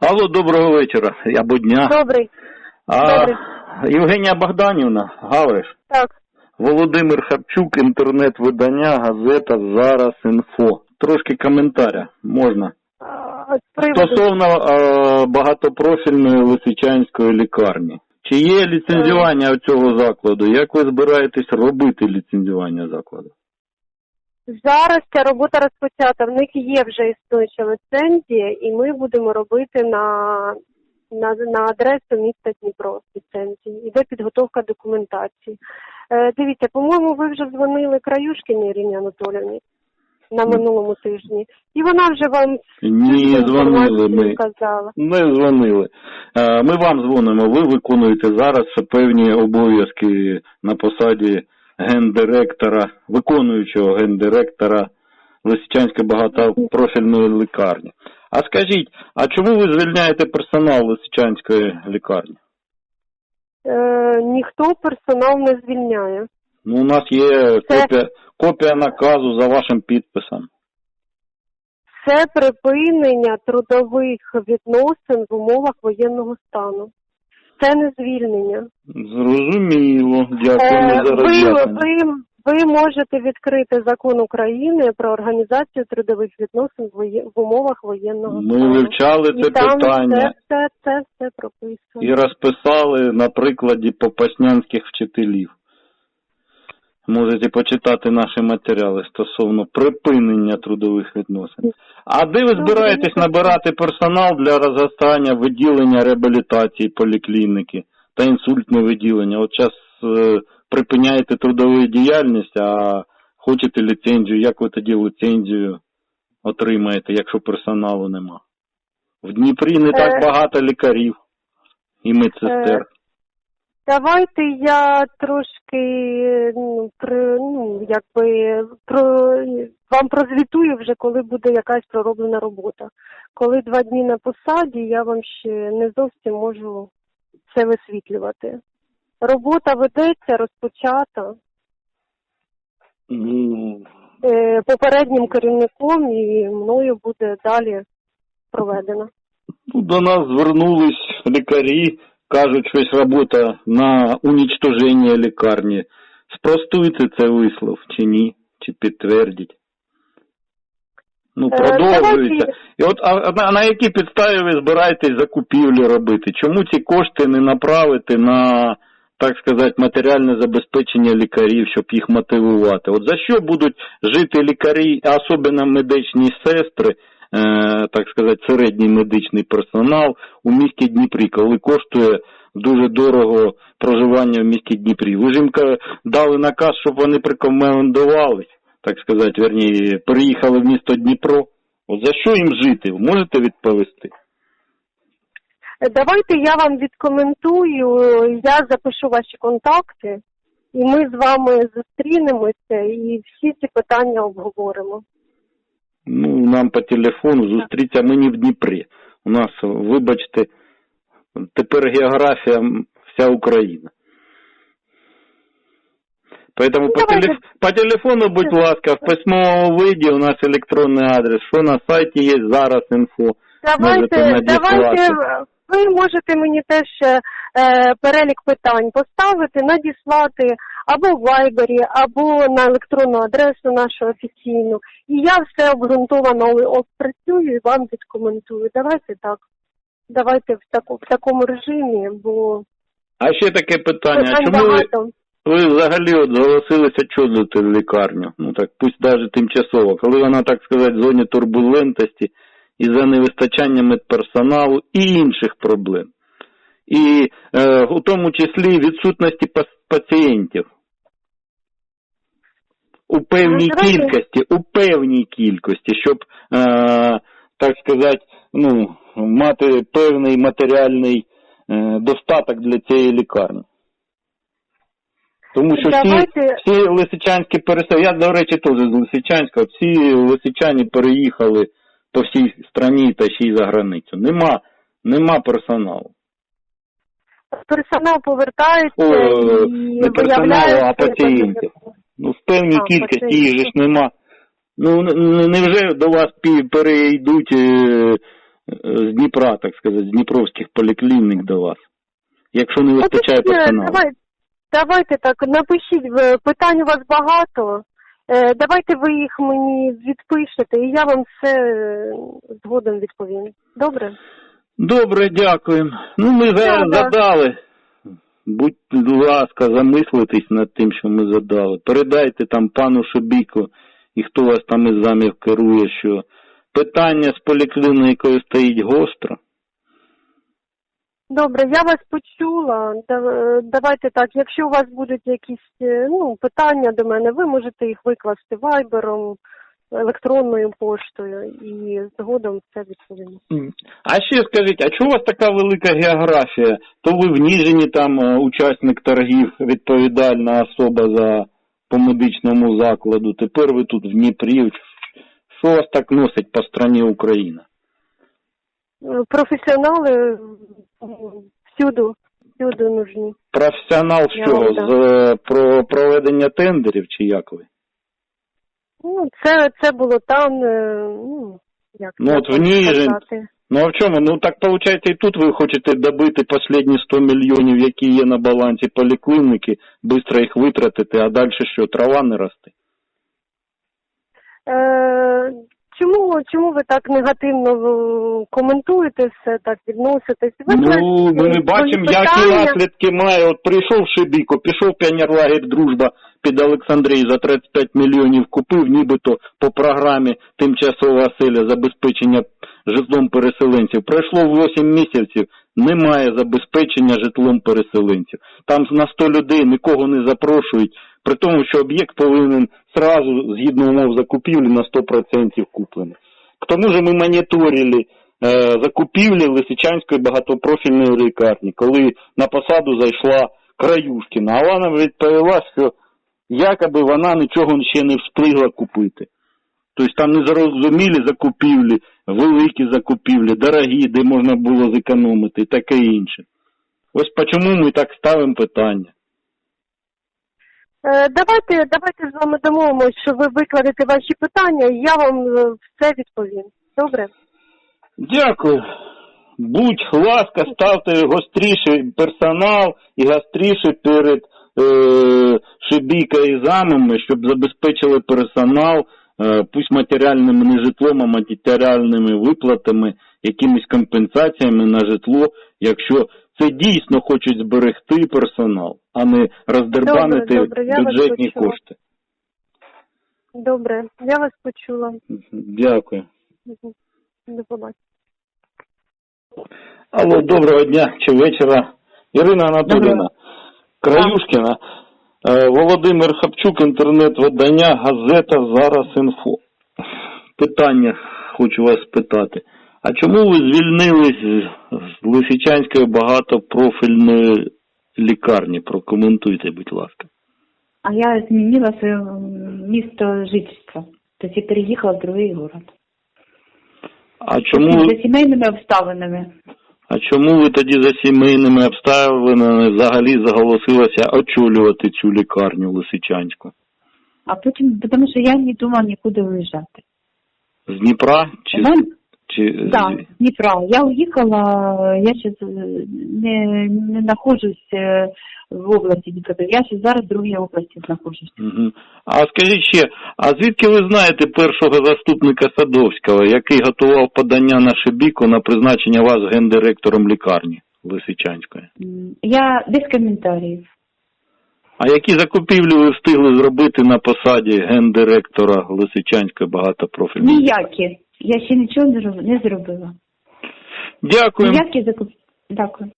Алло, доброго вечора або дня. Добрий. А, добрий. Євгенія Богданівна, Гавриш, Так. Володимир Харчук, інтернет-видання, газета Зараз інфо. Трошки коментаря можна. А, Стосовно е, багатопрофільної Лисичанської лікарні. Чи є ліцензування цього закладу? Як ви збираєтесь робити ліцензування закладу? Зараз ця робота розпочата. В них є вже існуюча ліцензія, і ми будемо робити на, на, на адресу міста Дніпро ліцензії. Іде підготовка документації. Е, дивіться, по-моєму, ви вже дзвонили Краюшкіній Ірині Анатоліївні на минулому тижні. І вона вже вам Ні, дзвонили ми. казала. Не дзвонили. Е, Ми вам дзвонимо. Ви виконуєте зараз певні обов'язки на посаді гендиректора, виконуючого гендиректора Лисичанської багатопрофільної лікарні. А скажіть, а чому ви звільняєте персонал Лисичанської лікарні? Е, ніхто персонал не звільняє. Ну, у нас є копія, копія наказу за вашим підписом. Це припинення трудових відносин в умовах воєнного стану. Це не звільнення. Зрозуміло. Е, Дякуємо за ви, роз'яснення. ви, ви можете відкрити закон України про організацію трудових відносин в, умовах воєнного Ми вивчали вивчали І це там питання. Це, все, це все прописано. і розписали на прикладі попаснянських вчителів. Можете почитати наші матеріали стосовно припинення трудових відносин. А де ви збираєтесь набирати персонал для розгортання виділення реабілітації поліклініки та інсультне виділення? От зараз е, припиняєте трудову діяльність, а хочете ліцензію. Як ви тоді ліцензію отримаєте, якщо персоналу нема? В Дніпрі не так Е, багато лікарів і медсестер. Давайте я трошки ну, при, ну, якби про вам прозвітую вже, коли буде якась пророблена робота. Коли два дні на посаді, я вам ще не зовсім можу це висвітлювати. Робота ведеться, розпочата е, попереднім керівником і мною буде далі проведена. Ну, до нас звернулись лікарі, кажуть, щось робота на унічтоження лікарні. Спростуйте це вислов чи ні, чи підтвердіть. Ну, Е, продовжується. І от а, а на, на якій підставі ви збираєтесь закупівлі робити? Чому ці кошти не направити на, так сказати, матеріальне забезпечення лікарів, щоб їх мотивувати? От за що будуть жити лікарі, а особливо медичні сестри, так сказати, середній медичний персонал у місті Дніпрі, коли коштує дуже дорого проживання в місті Дніпрі? Ви ж їм дали наказ, щоб вони прикомендувались, так сказати, верні, переїхали в місто Дніпро. От за що їм жити? Можете відповісти? Е, Давайте я вам відкоментую, я запишу ваші контакти, і ми з вами зустрінемося і всі ці питання обговоримо. Ну, нам по телефону зустріться, ми не в Дніпрі. У нас, вибачте, тепер географія вся Україна. Поэтому Ну, по, давайте. телеф... по телефону, будь ласка, в письмовому виді у нас електронний адрес, що на сайті є зараз інфо. Давайте, давайте ви можете мені теж е, перелік питань поставити, надіслати або в Вайбері, або на електронну адресу нашу офіційну. І я все обґрунтовано опрацюю і вам відкоментую. Давайте так. Давайте в, таку, в такому режимі, бо А ще таке питання, а чому ви, ви взагалі от зголосилися чудити лікарню? Ну так, пусть навіть тимчасово, коли вона, так сказати, в зоні турбулентності із-за невистачання медперсоналу і інших проблем. І е, у тому числі відсутності пацієнтів. У певній Ну, кількості, у певній кількості, щоб, е, так сказати, ну, мати певний матеріальний е, достаток для цієї лікарні. Тому що всі, Давайте- всі лисичанські переселенці, я, до речі, теж з Лисичанська, всі лисичані переїхали по всій страні та ще й за границю. Нема, нема персоналу. Персонал повертається О, і не персоналу, а пацієнтів. Ну, в певній А, кількості їх же ж нема. Ну, невже до вас перейдуть е, з Дніпра, так сказати, з Дніпровських поліклінік до вас. Якщо не вистачає е, персоналу. Давай, давайте так, напишіть, е, питань у вас багато. Е, Давайте ви їх мені відпишете, і я вам все е, згодом відповім. Добре? Добре, дякуємо. Ну, ми зараз Да, да. задали. Будь ласка, замислитесь над тим, що ми задали. Передайте там пану Шобіку і хто вас там із замів керує, що питання з поліклінікою стоїть гостро. Добре, я вас почула. Е, Давайте так, якщо у вас будуть якісь е, ну, питання до мене, ви можете їх викласти вайбером, електронною поштою і згодом все відповім. А ще скажіть, а чого у вас така велика географія? То ви в Ніжині там е, учасник торгів, відповідальна особа за по медичному закладу. Тепер ви тут в Дніпрі. Що вас так носить по страні Україна? Е, Професіонали м, всюди, всюди нужні. Професіонал з чого? З е, про проведення тендерів чи як ви? Ну, це, це було там, е, ну, як Ну, от в ній же. Ну а в чому? Ну так виходить, і тут ви хочете добити останні 100 мільйонів, які є на балансі поліклініки, швидко їх витратити, а далі що, трава не росте? Е, чому, чому ви так негативно е, коментуєте все, так відноситесь? Ви Ну, ми не бачимо, які наслідки має. От прийшов Шибіко, пішов піонерлагер дружба під Олександрій за 35 мільйонів купив, нібито по програмі тимчасова оселя забезпечення житлом переселенців. Пройшло 8 місяців, немає забезпечення житлом переселенців. Там на 100 людей нікого не запрошують, при тому, що об'єкт повинен сразу, згідно умов закупівлі, на 100% куплений. К тому же ми моніторили е, закупівлі Лисичанської багатопрофільної лікарні, коли на посаду зайшла Краюшкіна. А вона відповіла, що якоби вона нічого ще не встигла купити. Тобто там незрозумілі закупівлі, великі закупівлі, дорогі, де можна було зекономити і таке інше. Ось чому ми так ставимо питання. Е, Давайте, давайте з вами домовимося, що ви викладете ваші питання, і я вам е, все відповім. Добре? Дякую. Будь ласка, ставте гостріший персонал і гостріше перед е, Шибійка і замами, щоб забезпечили персонал, е, пусть матеріальними не житлом, а матеріальними виплатами, якимись компенсаціями на житло, якщо це дійсно хочуть зберегти персонал, а не роздербанити Добре, добре, бюджетні кошти. Добре, я вас почула. Дякую. До побачення. Алло, доброго дня чи вечора. Ірина Анатоліївна, Краюшкіна, е, Володимир Хапчук, інтернет-видання, газета Зараз інфо. Питання хочу вас спитати. А чому ви звільнились з- Лисичанської багатопрофільної лікарні? Прокоментуйте, будь ласка. А я изменила свое место жительства. То есть я переехала в другой город. А чому, За сімейними обставинами. а чому ви тоді за сімейними обставинами взагалі заголосилися очолювати цю лікарню Лисичанську? А потім, тому що я не думала нікуди виїжджати. З Дніпра чи, мене, чи да, з Дніпра. Я уїхала, я зараз не, не знаходжусь е, в області Дніпропетровська. Я зараз зараз в другій області знаходжусь. Угу. А скажіть ще, а звідки ви знаєте першого заступника Садовського, який готував подання на Шибіку на призначення вас гендиректором лікарні Лисичанської? Я без коментарів. А які закупівлі ви встигли зробити на посаді гендиректора Лисичанської багатопрофільної? Ніякі. Я ще нічого не роб- не зробила. Дякую. Дякую.